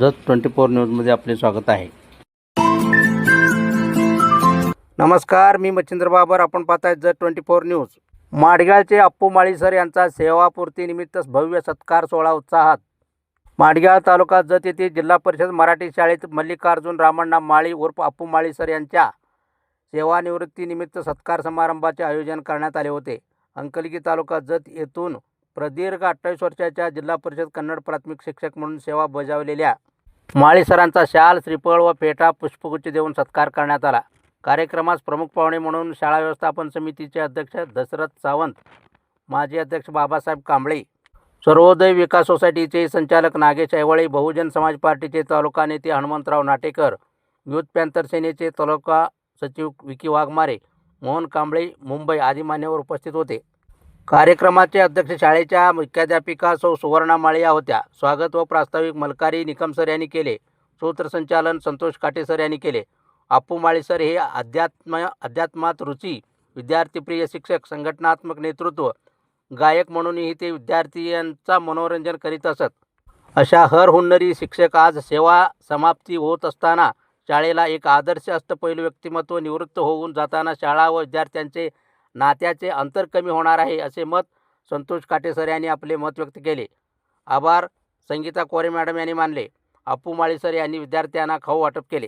Jat twenty four न्यूजमध्ये आपले स्वागत आहे. नमस्कार मी मच्छिंद्र बाबर. आपण पाहताय जत ट्वेंटी फोर न्यूज. माडगाळचे अप्पू माळीसर यांचा सेवापूर्तीनिमित्त भव्य सत्कार सोहळा उत्साहात. माडगाळ तालुका जत येथे जिल्हा परिषद मराठी शाळेत मल्लिकार्जुन रामण्णा माळी उर्फ अप्पू माळीसर यांच्या सेवानिवृत्तीनिमित्त सत्कार समारंभाचे आयोजन करण्यात आले होते. अंकलगी तालुका जत येथून प्रदीर्घ अठ्ठावीस वर्षाच्या जिल्हा परिषद कन्नड प्राथमिक शिक्षक म्हणून सेवा बजावलेल्या माळी सरांचा शाल श्रीफळ व फेटा पुष्पगुच्छ देऊन सत्कार करण्यात आला. कार्यक्रमास प्रमुख पाहुणे म्हणून शाळा व्यवस्थापन समितीचे अध्यक्ष दशरथ सावंत माजी अध्यक्ष बाबासाहेब कांबळे सर्वोदय विकास सोसायटीचे संचालक नागेश ऐवळे बहुजन समाज पार्टीचे तालुका नेते हनुमंतराव नाटेकर युथ पॅन्थर सेनेचे तालुका सचिव विकी वाघमारे मोहन कांबळे मुंबई आदी मान्यवर उपस्थित होते. कार्यक्रमाचे अध्यक्ष शाळेच्या मुख्याध्यापिका सौ सुवर्णा माळे या होत्या. स्वागत व प्रास्ताविक मलकारी निकम सर यांनी केले. सूत्रसंचालन संतोष काटे सर यांनी केले. अप्पू माळेसर हे अध्यात्म अध्यात्मात रुची विद्यार्थीप्रिय शिक्षक संघटनात्मक नेतृत्व गायक म्हणूनही ते विद्यार्थ्यांचा मनोरंजन करीत असत. अशा हर हुन्नरी शिक्षक आज सेवा समाप्ती होत असताना शाळेला एक आदर्श अष्टपैलू व्यक्तिमत्व निवृत्त होऊन जाताना शाळा व विद्यार्थ्यांचे नात्याचे अंतर कमी होणार आहे असे मत संतोष काटेसर यांनी आपले मत व्यक्त केले. आभार. संगीता कोरे मॅडम यांनी मानले. अप्पू माळीसर यांनी विद्यार्थ्यांना खाऊ वाटप केले.